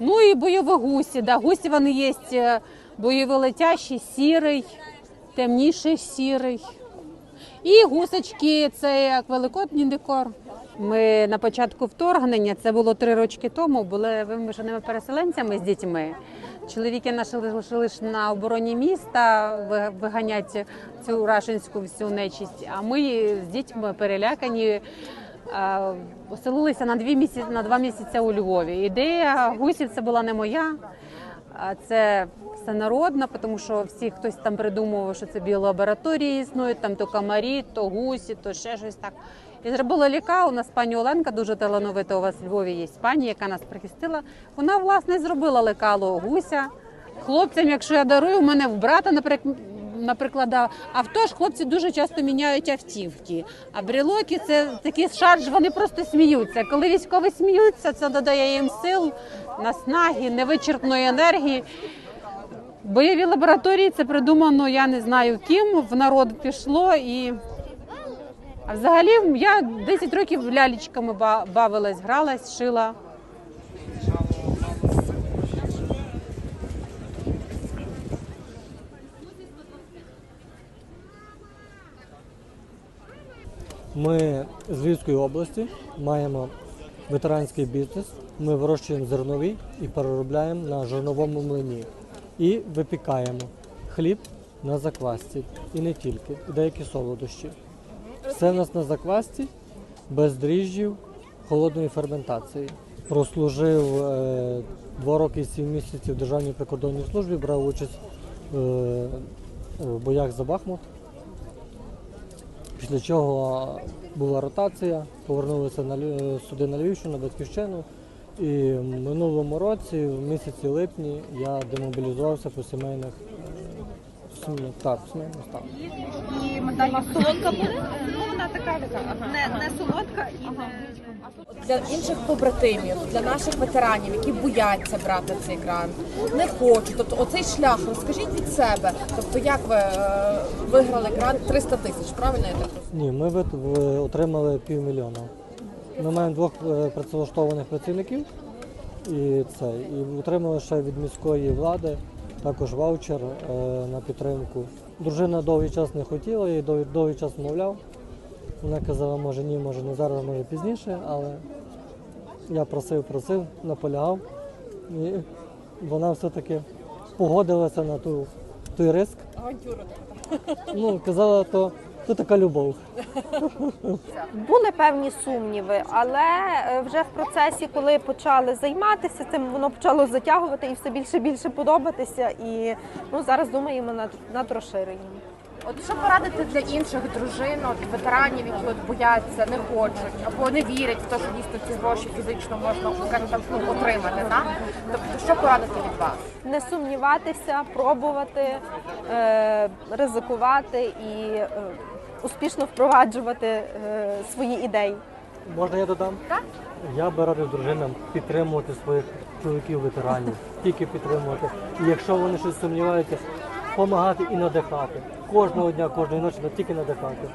Ну і бойові гусі. Да. Гусі вони є е, бойові летящі, сірий, темніший сірий. І гусочки це як великодній декор. Ми на початку вторгнення, це було три роки тому, були вимушеними переселенцями з дітьми. Чоловіки наші лишились на обороні міста, ви- виганять цю рашинську всю нечисть. А ми з дітьми перелякані. е, Оселилися на дві місяці на два місяці у Львові. Ідея гусів це була не моя, а це всенародна, тому що всі хтось там придумував, що це біолабораторії існують, там то комарі, то гусі, то ще щось так. І зробила ліка. У нас пані Оленка дуже талановита. У вас в Львові є пані, яка нас прихистила. Вона власне зробила лекало гуся. Хлопцям, якщо я дарую, у мене в брата, наприклад. Наприклад, авто ж хлопці дуже часто міняють автівки. А брелоки це такі шарж, вони просто сміються. Коли військові сміються, це додає їм сил, наснаги, невичерпної енергії. Бойові лабораторії це придумано, я не знаю ким, в народ пішло і. А взагалі я 10 років лялечками ба- бавилась, гралась, шила. Ми з Львівської області маємо ветеранський бізнес. Ми вирощуємо зернові і переробляємо на жирновому млині. І випікаємо хліб на заквасці. І не тільки, і деякі солодощі. Все в нас на заквасці, без дріжджів, холодної ферментації. Прослужив е, два роки і сім місяців в Державній прикордонній службі, брав участь е, в боях за Бахмут. Після чого була ротація, повернулися сюди на Львівщину, на батьківщину. І в минулому році, в місяці липні, я демобілізувався по сімейних е, сім'ях. Так, сімейних станах. І медальна солодка буде? Ну, вона така, не, не солодка і не... для інших побратимів, для наших ветеранів, які бояться брати цей грант, не хочуть. Тобто, оцей шлях розкажіть від себе. Тобто, як ви е, виграли грант 300 тисяч, правильно я так розумію? Ні, ми вит- в- отримали півмільйона. Ми маємо двох е, працевлаштованих працівників і це. І отримали ще від міської влади також ваучер е, на підтримку. Дружина довгий час не хотіла, я її довгий, довгий час мовляв. Вона казала, може ні, може не зараз, може пізніше, але я просив, просив, наполягав. І вона все-таки погодилася на ту, той риск. Авантюра Ну, казала, то, то така любов. Були певні сумніви, але е, вже в процесі, коли почали займатися цим, воно почало затягувати і все більше і більше подобатися. І ну зараз думаємо над, над розширенням. От що порадити для інших дружин, от ветеранів, які от бояться, не хочуть або не вірять в те, що дійсно ці гроші фізично можна ну, отримати. Так? Тобто, що порадити від вас? Не сумніватися, пробувати, е, ризикувати і е, успішно впроваджувати е, свої ідеї. Можна я додам? Так. Я би радив дружинам підтримувати своїх чоловіків ветеранів, тільки підтримувати. І якщо вони щось сумніваються, допомагати і надихати. Кожного дня, кожної ночі, тільки надихати.